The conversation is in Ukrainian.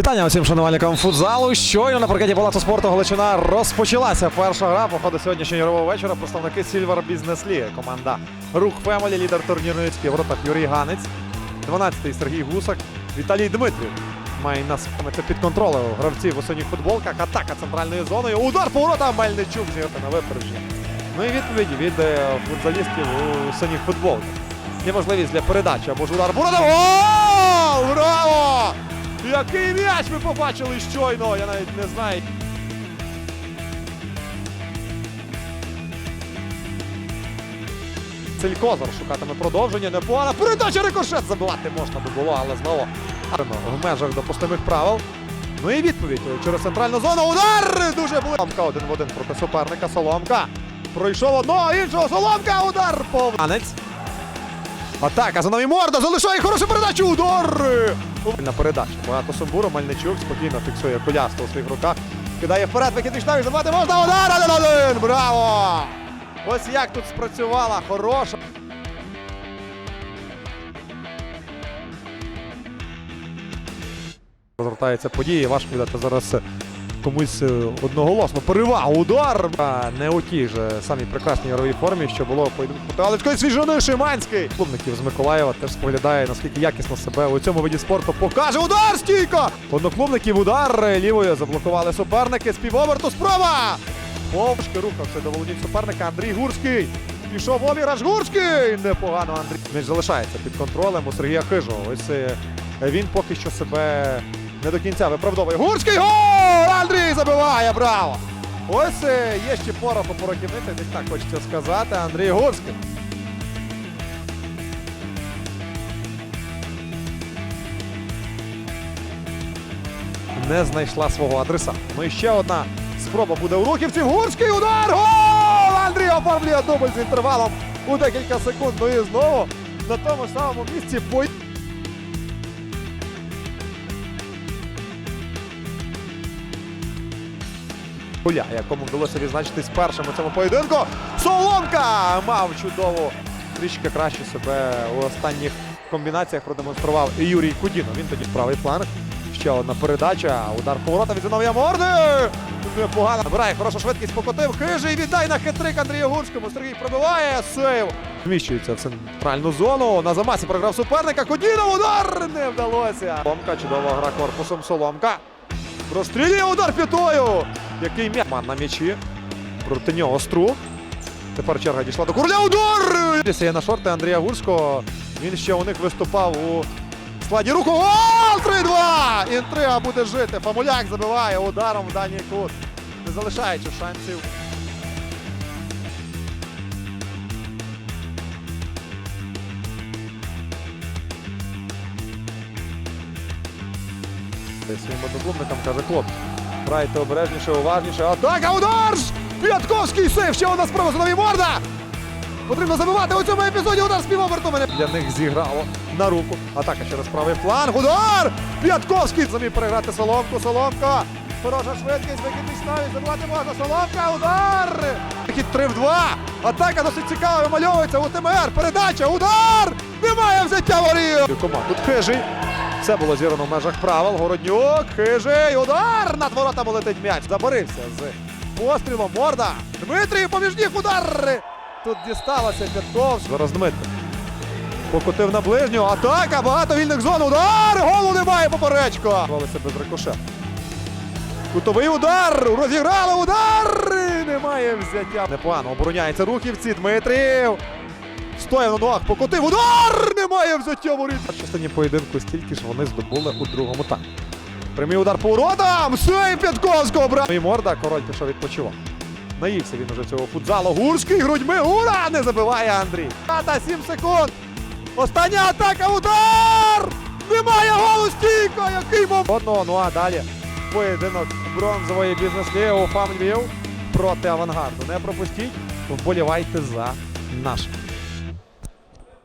Вітання усім шанувальникам футзалу. Щойно на паркеті Палацу спорту Галичина розпочалася перша гра по ходу сьогоднішнього ігрового вечора. Представники Сільвер Бізнес Ліги. Команда Рух Фемелі, лідер турнірної співрота Юрій Ганець, 12-й Сергій Гусак, Віталій Дмитрів. Має нас під контролем гравців у синіх футболках. Атака центральною зоною. Удар по воротам Мельничук зіграти на випередження. Ну і відповіді від е, футболістів у синіх футболках. Є можливість для передачі або ж удар по воротам. Браво! Який м'яч ми побачили щойно! Я навіть не знаю. Целькозар шукатиме продовження. Непогана передача рикошет забивати можна би було, але знову в межах допустимих правил. Ну і відповідь через центральну зону. Удар! Дуже близько. Соломка один в один проти суперника. Соломка. Пройшов одного іншого. Соломка. Удар повнанець. Атака за нові морда. Залишає хорошу передачу. Удар! На передачі. Багато сумбуру. Мельничук спокійно фіксує колясто у своїх руках. Кидає вперед, викидиш навіть забивати можна. Удар! Один один! Браво! Ось як тут спрацювала хороша. Розвертаються події. Важко віддати зараз комусь е, одноголосно. Перевага, удар! Не у тій же самій прекрасній ігровій формі, що було в поєдинку проти Галицької свіжини Шиманський. Клубників з Миколаєва теж споглядає, наскільки якісно себе у цьому виді спорту покаже. Удар стійко! Одноклубників удар лівою заблокували суперники. З півоберту спроба! Повшки рухався до володінь суперника Андрій Гурський. Пішов обіграш Гурський! Непогано Андрій. М'яч залишається під контролем у Сергія Хижого. Ось е, він поки що себе не до кінця виправдовує. Гурський гол! Андрій забиває! Браво! Ось е, є ще пора по пороківниці, десь так хочеться сказати. Андрій Гурський. Не знайшла свого адреса. Ну і ще одна спроба буде у рухівців. Гурський удар! Гол! Андрій оформлює дубль з інтервалом у декілька секунд. Ну і знову на тому самому місці по. Гуля, якому вдалося відзначитись першим у цьому поєдинку. Соломка мав чудову трішки краще себе у останніх комбінаціях продемонстрував і Юрій Кудіно. Він тоді правий фланг. Ще одна передача. Удар поворота від Зінов'я Морди. Непогано. Набирає хорошу швидкість покотив. Хижий віддай на хитрик Андрію Гурському. Сергій пробиває. Сейв. Зміщується в центральну зону. На замасі програв суперника. Кудінов удар не вдалося. Соломка. Чудова гра корпусом Соломка. Прострілює удар п'ятою. Який м'яч на м'ячі. Проти нього стру. Тепер черга дійшла до Курля. Удар! Є на шорти Андрія Гурського. Він ще у них виступав у складі руху. Гол! 3-2! Інтрига буде жити. Фамуляк забиває ударом в дальній кут. Не залишаючи шансів. Своїм одноклубникам каже хлопці. Грайте обережніше, уважніше. Атака, удар! П'ятковський сейв! Ще одна спроба за морда! Потрібно забивати у цьому епізоді удар з півоберту. Мене для них зіграло на руку. Атака через правий фланг. Удар! П'ятковський замів переграти Соломку. Соломка. Хороша швидкість, викидний навіть забивати можна. Соломка, удар! Хід 3 в 2. Атака досить цікава, вимальовується. УТМР. Передача, удар! Немає взяття ворів! Команд. Тут хижий. Все було зірано в межах правил. Городнюк, хижий, удар! Над воротами летить м'яч. Заборився з пострілом. Морда. Дмитрій поміж ніг удар! Тут дісталося П'ятков. Зараз Дмитро. Покотив на ближню. Атака, багато вільних зон. Удар! Голу немає поперечко. Валися без рикошет. Кутовий удар! Розіграли удар! Немає взяття. Непогано обороняється рухівці. Дмитрів. Стояв на ногах, покотив. Удар! Немає взяття воріт. В частині поєдинку стільки ж вони здобули у другому таймі. Прямий удар по воротам! Сейв П'ятковського брав! Ну І морда, король пішов відпочивав. Наївся він уже цього футзалу. Гурський грудьми. Ура! Не забиває Андрій. Та 7 секунд. Остання атака. Удар! Немає голу стійко! Який момент! Одного, ну а далі поєдинок бронзової бізнес-ліги УФАМ Львів проти авангарду. Не пропустіть, вболівайте за наш.